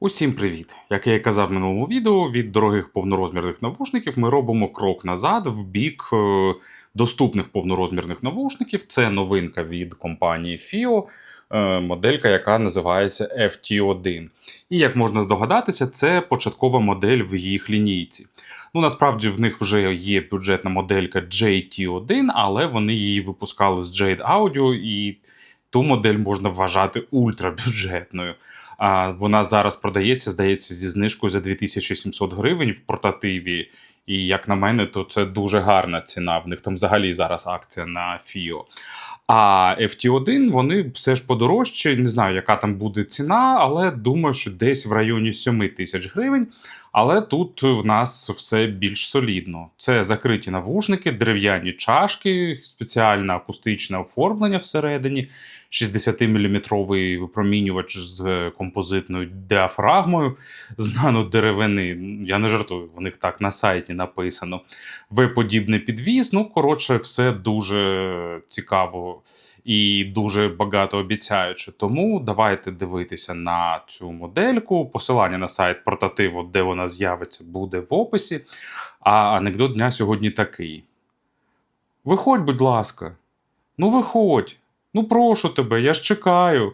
Усім привіт! Як я і казав в минулому відео, від дорогих повнорозмірних навушників ми робимо крок назад в бік е, доступних повнорозмірних навушників. Це новинка від компанії FIO, е, моделька, яка називається FT1. І як можна здогадатися, це початкова модель в їх лінійці. Ну, насправді в них вже є бюджетна моделька JT1, але вони її випускали з Jade Audio, і ту модель можна вважати ультрабюджетною. А вона зараз продається, здається, зі знижкою за 2700 гривень в портативі. І як на мене, то це дуже гарна ціна. В них там взагалі зараз акція на Фіо. А FT1 вони все ж подорожчі. Не знаю, яка там буде ціна, але думаю, що десь в районі 7 тисяч гривень. Але тут в нас все більш солідно. Це закриті навушники, дерев'яні чашки, спеціальне акустичне оформлення всередині, 60-мм випромінювач з композитною діафрагмою з нанодеревини. Я не жартую, в них так на сайті написано. В-подібний підвіз. Ну, коротше, все дуже цікаво і дуже багато обіцяюче. Тому давайте дивитися на цю модельку. Посилання на сайт портативу, де вона з'явиться, буде в описі. А анекдот дня сьогодні такий: Виходь, будь ласка. Ну, виходь. Ну, прошу тебе, я ж чекаю.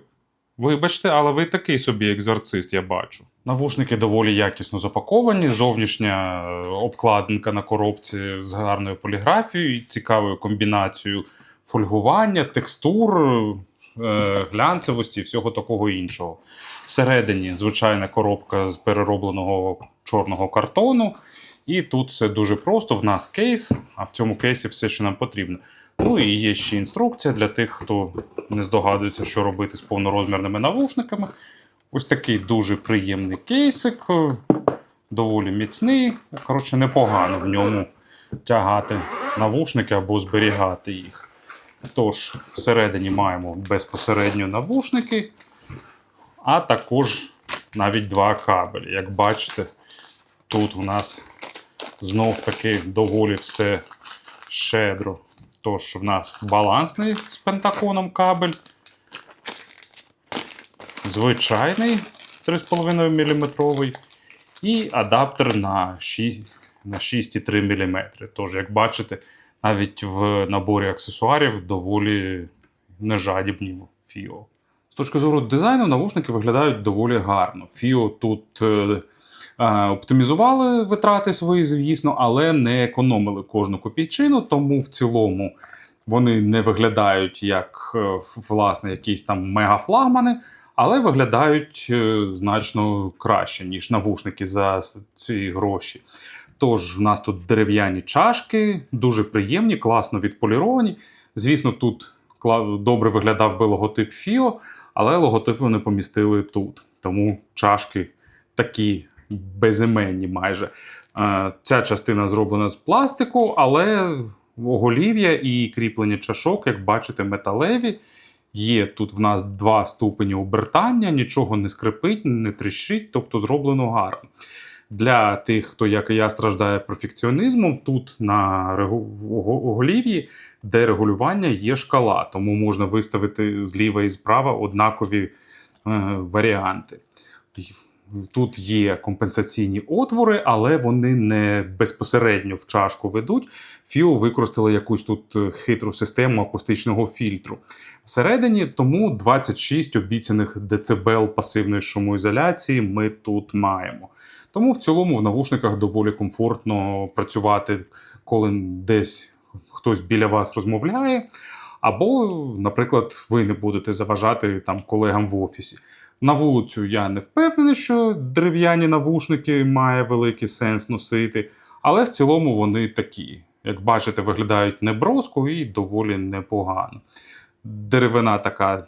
Вибачте, але ви такий собі екзорцист, я бачу. Навушники доволі якісно запаковані. Зовнішня е, обкладинка на коробці з гарною поліграфією, цікавою комбінацією фольгування, текстур, е, глянцевості і всього такого іншого. Всередині звичайна коробка з переробленого чорного картону. І тут все дуже просто. В нас кейс, а в цьому кейсі все, що нам потрібно. Ну і є ще інструкція для тих, хто не здогадується, що робити з повнорозмірними навушниками. Ось такий дуже приємний кейсик, доволі міцний. Коротше, непогано в ньому тягати навушники або зберігати їх. Тож, всередині маємо безпосередньо навушники, а також навіть два кабелі. Як бачите, тут в нас знов таки доволі все щедро. Тож, в нас балансний з пентаконом кабель, звичайний 3,5 мм і адаптер на 6 на 6,3 мм. Тож, як бачите, навіть в наборі аксесуарів доволі нежадібні FIO. З точки зору дизайну, навушники виглядають доволі гарно. FIO тут е, е, оптимізували витрати свої, звісно, але не економили кожну копійчину, тому в цілому вони не виглядають як е, власне якісь там мегафлагмани, але виглядають е, значно краще, ніж навушники за ці гроші. Тож, в нас тут дерев'яні чашки, дуже приємні, класно відполіровані. Звісно, тут добре виглядав би логотип FIO, але логотип вони помістили тут. Тому чашки такі безіменні майже. Е, Ця частина зроблена з пластику, але оголів'я і кріплення чашок, як бачите, металеві. Є тут в нас два ступені обертання, нічого не скрипить, не тріщить, тобто зроблено гарно. Для тих, хто, як і я, страждає перфекціонізмом, тут на оголів'ї, де регулювання є шкала, тому можна виставити зліва і справа однакові е, варіанти. Тут є компенсаційні отвори, але вони не безпосередньо в чашку ведуть. Фіо використали якусь тут хитру систему акустичного фільтру. Всередині тому 26 обіцяних децибел пасивної шумоізоляції ми тут маємо. Тому в цілому в навушниках доволі комфортно працювати, коли десь хтось біля вас розмовляє. Або, наприклад, ви не будете заважати там колегам в офісі. На вулицю я не впевнений, що дерев'яні навушники має великий сенс носити, але в цілому вони такі. Як бачите, виглядають неброско і доволі непогано. Деревина така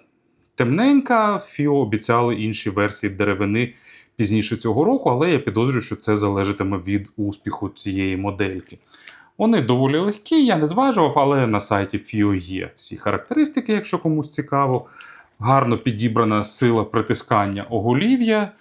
темненька, Фіо обіцяли інші версії деревини пізніше цього року, але я підозрюю, що це залежатиме від успіху цієї модельки. Вони доволі легкі, я не зважував, але на сайті FIO є всі характеристики, якщо комусь цікаво. Гарно підібрана сила притискання оголів'я,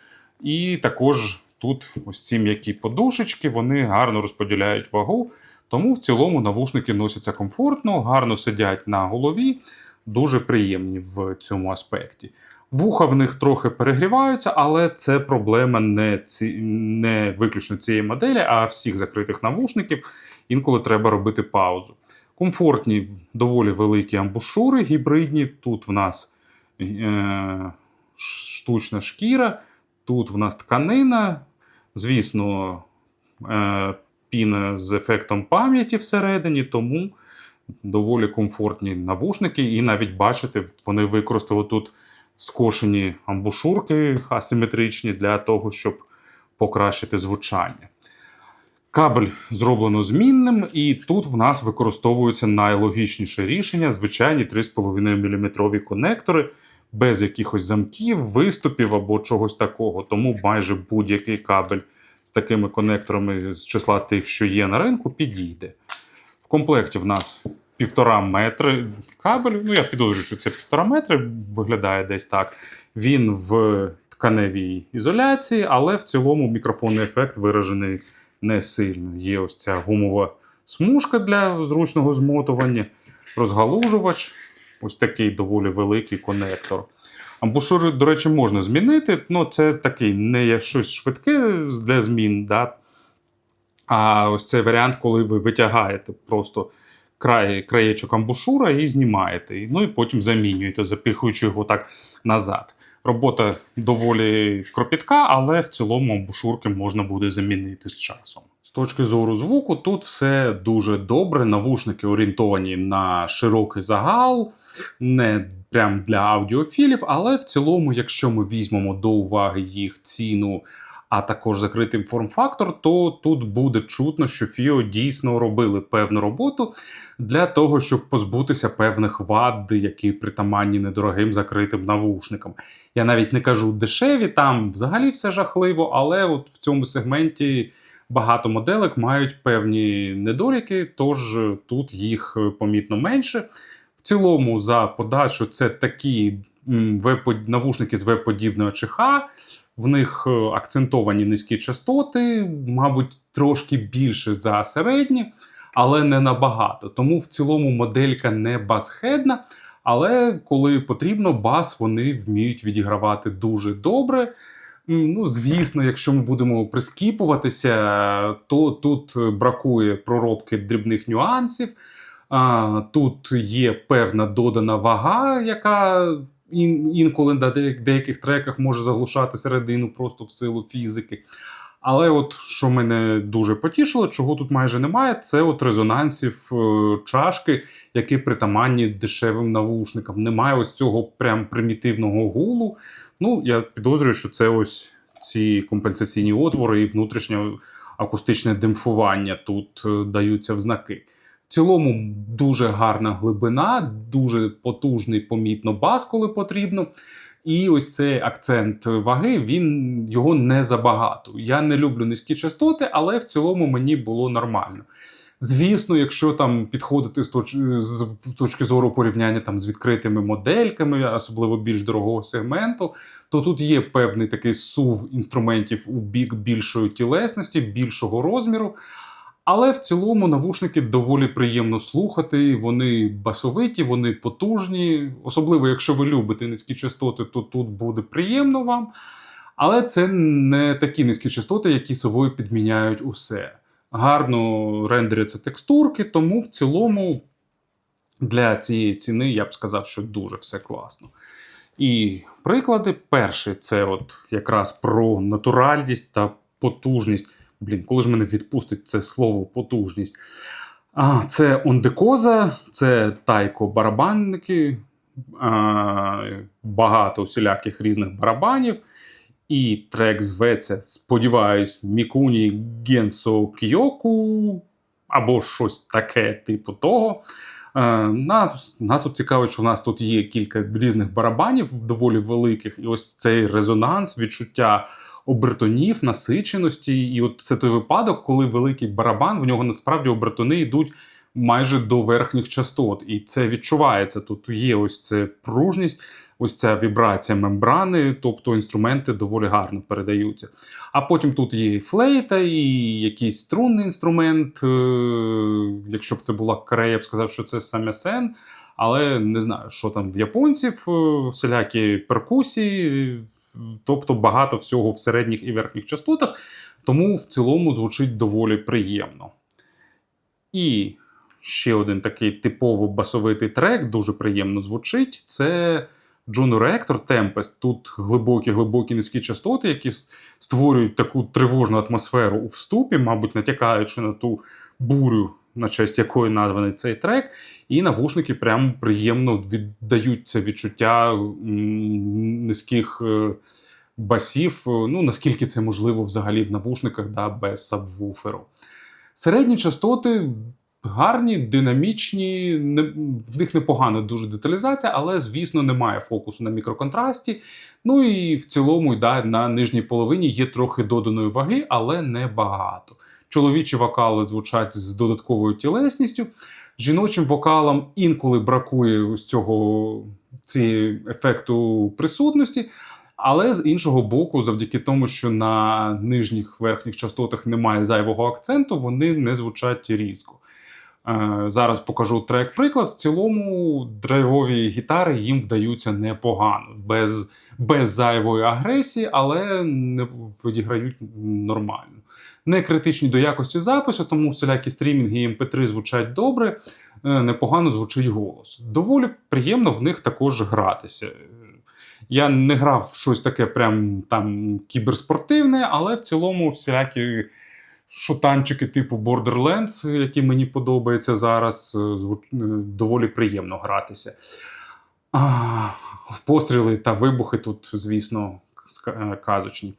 і також тут ось ці м'які подушечки вони гарно розподіляють вагу. Тому в цілому навушники носяться комфортно, гарно сидять на голові, дуже приємні в цьому аспекті. Вуха в них трохи перегріваються, але це проблема не, ці, не виключно цієї моделі, а всіх закритих навушників. Інколи треба робити паузу. Комфортні, доволі великі амбушури гібридні. Тут в нас штучна шкіра, тут в нас тканина. Звісно, е, піна з ефектом пам'яті всередині, тому доволі комфортні навушники. І навіть бачите, вони використали тут скошені амбушурки асиметричні для того, щоб покращити звучання. Кабель зроблено змінним, і тут в нас використовується найлогічніше рішення звичайні 3,5 мм конектори без якихось замків, виступів або чогось такого. Тому майже будь-який кабель з такими конекторами з числа тих, що є на ринку, підійде. В комплекті в нас півтора метри кабель. Ну, я підозрюю, що це півтора метри, виглядає десь так. Він в тканевій ізоляції, але в цілому мікрофонний ефект виражений не сильно. Є ось ця гумова смужка для зручного змотування, розгалужувач, ось такий доволі великий конектор. Амбушури, до речі, можна змінити. Ну, це такий не щось швидке для змін. Да? А ось цей варіант, коли ви витягаєте просто край, краєчок амбушура і знімаєте. Ну і потім замінюєте, запихуючи його так назад. Робота доволі кропітка, але в цілому бушурки можна буде замінити з часом. З точки зору звуку, тут все дуже добре. Навушники орієнтовані на широкий загал, не прям для аудіофілів, але в цілому, якщо ми візьмемо до уваги їх ціну, а також закритий форм-фактор, то тут буде чутно, що FIO дійсно робили певну роботу для того, щоб позбутися певних вад, які притаманні недорогим закритим навушникам. Я навіть не кажу дешеві, там взагалі все жахливо, але от в цьому сегменті. Багато моделек мають певні недоліки, тож тут їх помітно менше. В цілому, за подачу, це такі навушники з веб-подібного ЧХ. В них е, акцентовані низькі частоти, мабуть, трошки більше за середні, але не набагато. Тому в цілому моделька не басхедна. Але коли потрібно, бас вони вміють відігравати дуже добре. Ну, звісно, якщо ми будемо прискіпуватися, то тут бракує проробки дрібних нюансів. Тут є певна додана вага, яка інколи на деяких треках може заглушати середину просто в силу фізики. Але от що мене дуже потішило, чого тут майже немає, це от резонансів е, чашки, які притаманні дешевим навушникам. Немає ось цього прям примітивного гулу. Ну, я підозрюю, що це ось ці компенсаційні отвори і внутрішнє акустичне демпфування тут е, даються в знаки. В цілому дуже гарна глибина, дуже потужний, помітно бас, коли потрібно. І ось цей акцент ваги, він його не забагато. Я не люблю низькі частоти, але в цілому мені було нормально. Звісно, якщо там підходити з точки, з точки зору порівняння там з відкритими модельками, особливо більш дорогого сегменту, то тут є певний такий сув інструментів у бік більшої тілесності, більшого розміру. Але в цілому навушники доволі приємно слухати. Вони басовиті, вони потужні. Особливо, якщо ви любите низькі частоти, то тут буде приємно вам. Але це не такі низькі частоти, які собою підміняють усе. Гарно рендеряться текстурки, тому в цілому для цієї ціни я б сказав, що дуже все класно. І приклади: перший це от якраз про натуральність та потужність. Блін, коли ж мене відпустить це слово потужність? А, Це Ондекоза, це тайко барабанники, багато усіляких різних барабанів. І трек зветься, сподіваюсь, Мікуні Генсо Кйоку або щось таке, типу того. Нас нас тут цікаво, що в нас тут є кілька різних барабанів, доволі великих, і ось цей резонанс, відчуття обертонів, насиченості. І от це той випадок, коли великий барабан, в нього насправді обертони йдуть майже до верхніх частот. І це відчувається. Тут є ось це пружність, ось ця вібрація мембрани, тобто інструменти доволі гарно передаються. А потім тут є і флейта, і якийсь струнний інструмент. Е, якщо б це була Корея, я б сказав, що це самясен. Але не знаю, що там в японців, е, всілякі перкусії, тобто багато всього в середніх і верхніх частотах, тому в цілому звучить доволі приємно. І ще один такий типово басовитий трек, дуже приємно звучить. Це Juno Reactor Tempest. Тут глибокі-глибокі низькі частоти, які створюють таку тривожну атмосферу у вступі, мабуть, натякаючи на ту бурю, на честь якої названий цей трек. І навушники прям приємно віддають це відчуття низьких е, басів. Ну, наскільки це можливо взагалі в навушниках да, без сабвуферу. Середні частоти гарні, динамічні, не, в них непогана дуже деталізація, але, звісно, немає фокусу на мікроконтрасті. Ну і в цілому, да, на нижній половині є трохи доданої ваги, але не багато. Чоловічі вокали звучать з додатковою тілесністю. Жіночим вокалам інколи бракує ось цього ефекту присутності. Але з іншого боку, завдяки тому, що на нижніх верхніх частотах немає зайвого акценту, вони не звучать різко. Е, Зараз покажу трек-приклад. В цілому драйвові гітари їм вдаються непогано, без, без зайвої агресії, але не відіграють нормально. Не критичні до якості запису, тому всілякі стрімінги і MP3 звучать добре, е, непогано звучить голос. Доволі приємно в них також гратися. Я не грав в щось таке прям там кіберспортивне, але в цілому всілякі шутанчики типу Borderlands, які мені подобаються зараз, е, е, доволі приємно гратися. А, постріли та вибухи тут, звісно, казочні.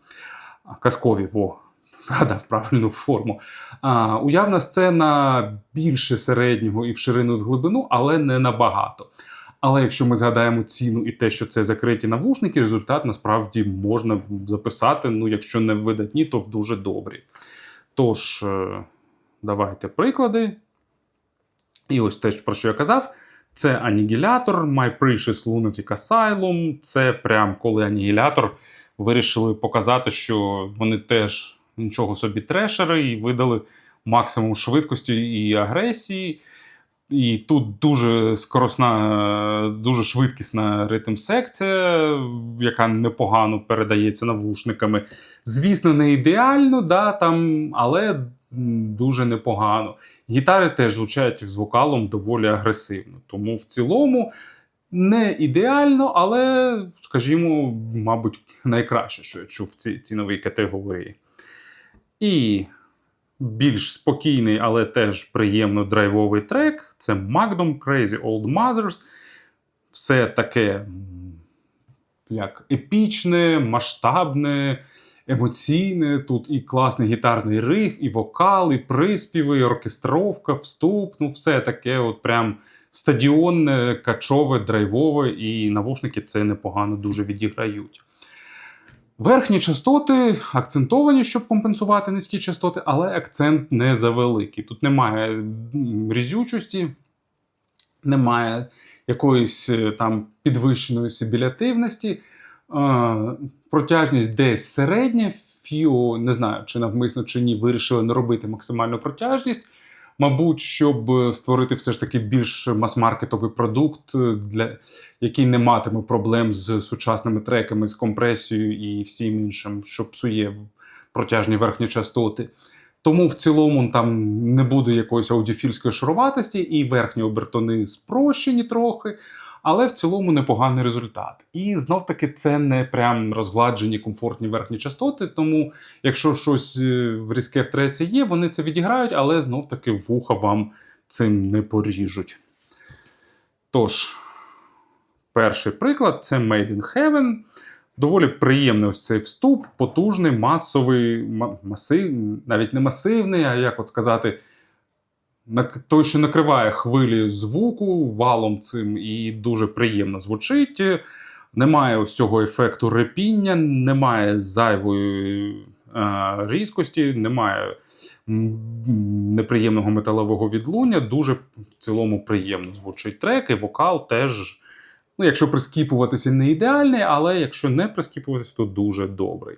Казкові, во, згадав правильну форму. А, уявна сцена більше середнього і в ширину і в глибину, але не набагато. Але якщо ми згадаємо ціну і те, що це закриті навушники, результат насправді можна записати. Ну, якщо не видатні, то в дуже добрі. Тож, е, давайте приклади. І ось те, про що я казав. Це Анігілятор, My Precious Lunatic Asylum. Це прям коли Анігілятор вирішили показати, що вони теж нічого собі трешери і видали максимум швидкості і агресії. І тут дуже скоросна, дуже швидкісна ритм-секція, яка непогано передається навушниками. Звісно, не ідеально, да, там, але дуже непогано. Гітари теж звучать з вокалом доволі агресивно. Тому в цілому не ідеально, але, скажімо, мабуть, найкраще, що я чув в цій ціновій категорії. І більш спокійний, але теж приємно драйвовий трек це Magnum Crazy Old Mothers. Все таке як епічне, масштабне, емоційне. Тут і класний гітарний риф, і вокал, і приспіви, і оркестровка, вступ. Ну, все таке, от прям стадіонне, качове, драйвове, і навушники це непогано дуже відіграють. Верхні частоти акцентовані, щоб компенсувати низькі частоти, але акцент не завеликий. Тут немає різючості, немає якоїсь е, там підвищеної сибілятивності. Е, Протяжність десь середня. Фіо, не знаю, чи навмисно чи ні, вирішили не робити максимальну протяжність. Мабуть, щоб е, створити все ж таки більш мас-маркетовий продукт, е, для, який не матиме проблем з сучасними треками, з компресією і всім іншим, що псує протяжні верхні частоти. Тому в цілому там не буде якоїсь аудіофільської шаруватості, і верхні обертони спрощені трохи, але в цілому непоганий результат. І знов таки це не прям розгладжені комфортні верхні частоти. Тому, якщо щось е, різке в є, вони це відіграють, але знов таки вуха вам цим не поріжуть. Тож, перший приклад це Made in Heaven. Доволі приємний ось цей вступ, потужний, масовий, ма- масив, навіть не масивний, а як от сказати, той, що накриває хвилі звуку валом цим, і дуже приємно звучить. Немає ось цього ефекту репіння, немає зайвої е, різкості, немає неприємного металевого відлуння. Дуже в цілому приємно звучить трек, і вокал теж. Ну, якщо прискіпуватися, не ідеальний, але якщо не прискіпуватися, то дуже добрий.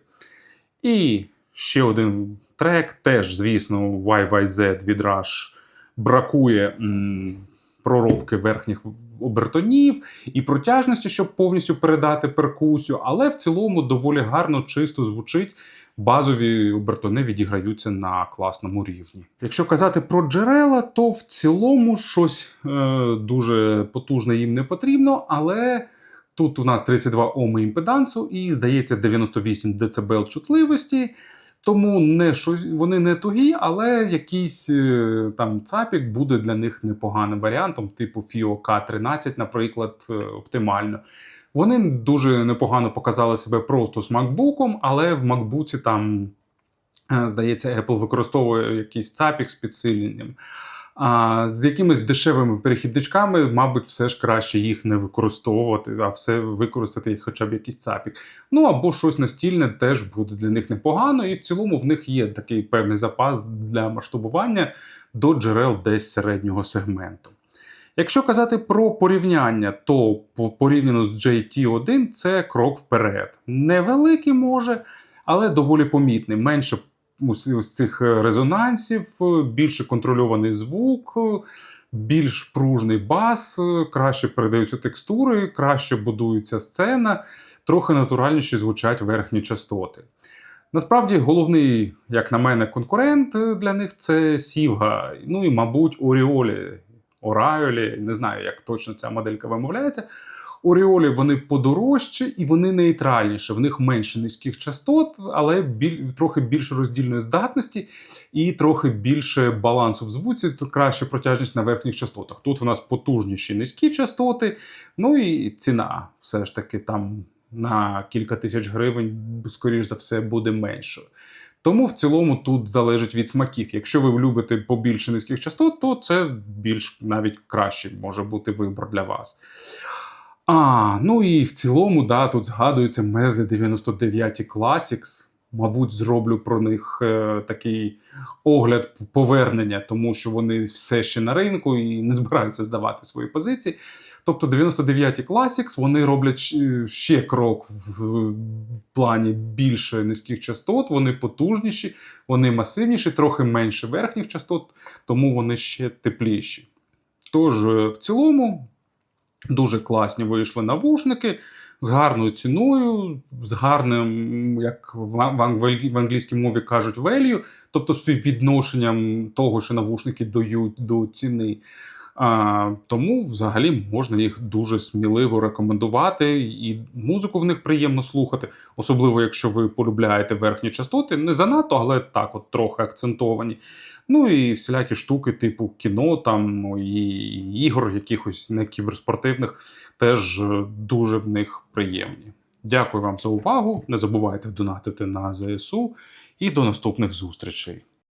І ще один трек, теж, звісно, YYZ від Rush бракує проробки верхніх обертонів і протяжності, щоб повністю передати перкусію, але в цілому доволі гарно, чисто звучить. Базові обертони відіграються на класному рівні. Якщо казати про джерела, то в цілому щось е, дуже потужне їм не потрібно, але тут у нас 32 Оми імпедансу і, здається, 98 дБ чутливості. Тому не щось, вони не тугі, але якийсь е, там цапік буде для них непоганим варіантом, типу FIO K13, наприклад, е, оптимально. Вони дуже непогано показали себе просто з MacBook, але в MacBook там, е, здається, Apple використовує якийсь цапік з підсиленням. А з якимись дешевими перехідничками, мабуть, все ж краще їх не використовувати, а все використати хоча б якийсь цапік. Ну або щось настільне теж буде для них непогано, і в цілому в них є такий певний запас для масштабування до джерел десь середнього сегменту. Якщо казати про порівняння, то порівняно з JT1 це крок вперед. Невеликий може, але доволі помітний. Менше ось цих е, резонансів, е, більше контрольований звук, е, більш пружний бас, краще передаються текстури, краще будується сцена, трохи натуральніші звучать верхні частоти. Насправді, головний, як на мене, конкурент для них це Сівга, ну і, мабуть, Оріолі. Орайолі, не знаю, як точно ця моделька вимовляється. Оріолі вони подорожчі і вони нейтральніші. В них менше низьких частот, але біль, трохи більше роздільної здатності і трохи більше балансу в звуці, то краще протяжність на верхніх частотах. Тут в нас потужніші низькі частоти, ну і ціна все ж таки там на кілька тисяч гривень, скоріш за все, буде меншою. Тому в цілому тут залежить від смаків. Якщо ви любите побільше низьких частот, то це більш навіть кращий може бути вибор для вас. А, ну і в цілому, да, тут згадується Мези 99 Classics. Мабуть, зроблю про них е, такий огляд повернення, тому що вони все ще на ринку і не збираються здавати свої позиції. Тобто 99 Classics вони роблять ще крок в плані більше низьких частот, вони потужніші, вони масивніші, трохи менше верхніх частот, тому вони ще тепліші. Тож, е, в цілому, дуже класні вийшли навушники з гарною ціною, з гарним, як в англійській мові кажуть, value, тобто співвідношенням того, що навушники дають до ціни. Тому взагалі можна їх дуже сміливо рекомендувати, і музику в них приємно слухати, особливо якщо ви полюбляєте верхні частоти, не занадто, але так, от трохи акцентовані. Ну і всілякі штуки, типу кіно там ну, і ігор, якихось не кіберспортивних, теж е, дуже в них приємні. Дякую вам за увагу. Не забувайте донатити на ЗСУ і до наступних зустрічей.